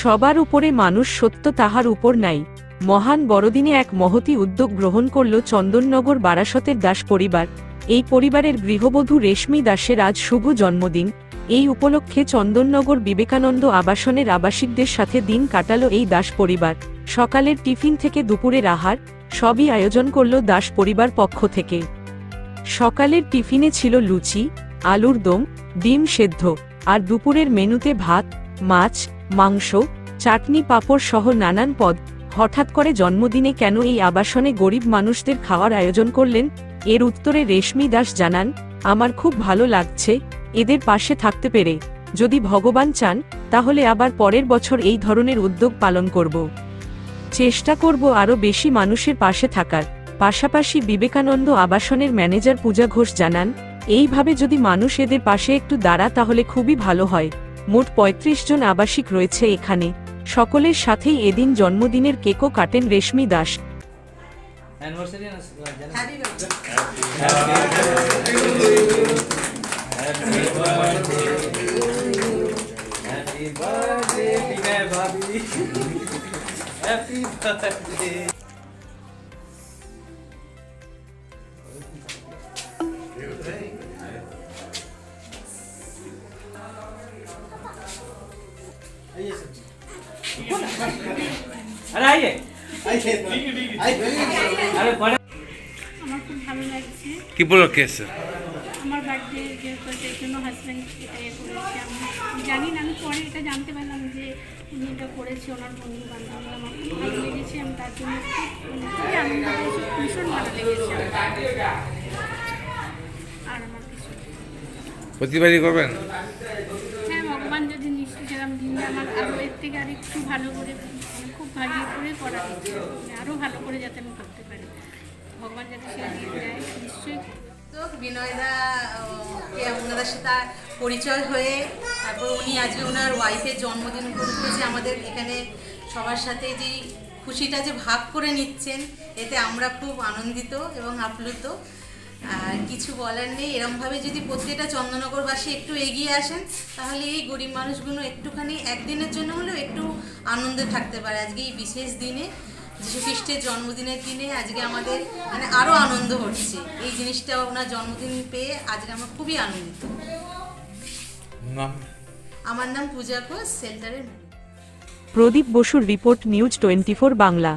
সবার উপরে মানুষ সত্য তাহার উপর নাই। মহান বড়দিনে এক মহতি উদ্যোগ গ্রহণ করল চন্দননগর বারাসতের দাস পরিবার। এই পরিবারের গৃহবধূ রেশমি দাসের আজ শুভ জন্মদিন। এই উপলক্ষে চন্দননগর বিবেকানন্দ আবাসনের আবাসিকদের সাথে দিন কাটালো এই দাস পরিবার। সকালের টিফিন থেকে দুপুরের আহার, সবই আয়োজন করল দাস পরিবার পক্ষ থেকে। সকালের টিফিনে ছিল লুচি, আলুর দম, ডিম সেদ্ধ, আর দুপুরের মেনুতে ভাত, মাছ মাংস, চাটনি, পাঁপড় সহ নানান পদ। হঠাৎ করে জন্মদিনে কেন এই আবাসনে গরিব মানুষদের খাওয়ার আয়োজন করলেন? এর উত্তরে রেশমি দাস জানান, আমার খুব ভালো লাগছে, এদের পাশে থাকতে পেরে। যদি ভগবান চান, তাহলে আবার পরের বছর এই ধরনের উদ্যোগ পালন করব। চেষ্টা করব আরও বেশি মানুষের পাশে থাকার। পাশাপাশি বিবেকানন্দ আবাসনের ম্যানেজার পূজা ঘোষ জানান, এইভাবে যদি মানুষ এদের পাশে একটু দাঁড়া তাহলে খুবই ভালো হয়। মোট ৩৫ জন আবাসিক রয়েছে এখানে। সকলের সাথেই এদিন জন্মদিনের কেকও কাটেন রেশমি দাস। অ্যানিভার্সারি না আরে আইয়ে। আরে পরে। আমার খুব ভালো লাগছে। কি বলো কেস আমার বার্থডে যেহেতু সেই জন্য হাজব্যান্ড এটা ইয়ে করেছে। আমি জানি না আমি পরে এটা জানতে পারলাম যে উনি এটা করেছে ওনার বন্ধু বান্ধব আমার খুব ভালো লেগেছে আমি তার জন্য খুবই আনন্দ পেয়েছি ভীষণ ভালো লেগেছে আর আমার কিছু প্রতিবারই করবেন? নিশ্চয়ই দিন আমার আরও এর থেকে আর একটু ভালো করে মানে খুব ভালো করে করা আরও ভালো করে যাতে আমি করতে পারি। ভগবান যাতে সেটা দিয়ে দেয়, নিশ্চয়ই। তো বিনয়দা ওনাদের সাথে পরিচয় হয়ে, তারপর উনি আজকে ওনার ওয়াইফের জন্মদিন উপলক্ষে যে আমাদের এখানে সবার সাথে যে খুশিটা যে ভাগ করে নিচ্ছেন, এতে আমরা খুব আনন্দিত এবং আপ্লুত। আর কিছু বলার নেই। এরমভাবে যদি প্রত্যেকটা চন্দননগরবাসী একটু এগিয়ে আসেন তাহলে এই গরিব মানুষগুলো একটুখানি একদিনের জন্য হলেও একটু আনন্দে থাকতে পারে। আজকে এই বিশেষ দিনে যীশু খ্রিস্টের জন্মদিনের দিনে আজকে আমাদের মানে আরও আনন্দ হচ্ছে। এই জিনিসটা ওনার জন্মদিন পেয়ে আজকে আমরা খুবই আনন্দিত। আমার নাম পূজা ঘোষ সেন্টারের প্রদীপ বসুর রিপোর্ট নিউজ টোয়েন্টি বাংলা।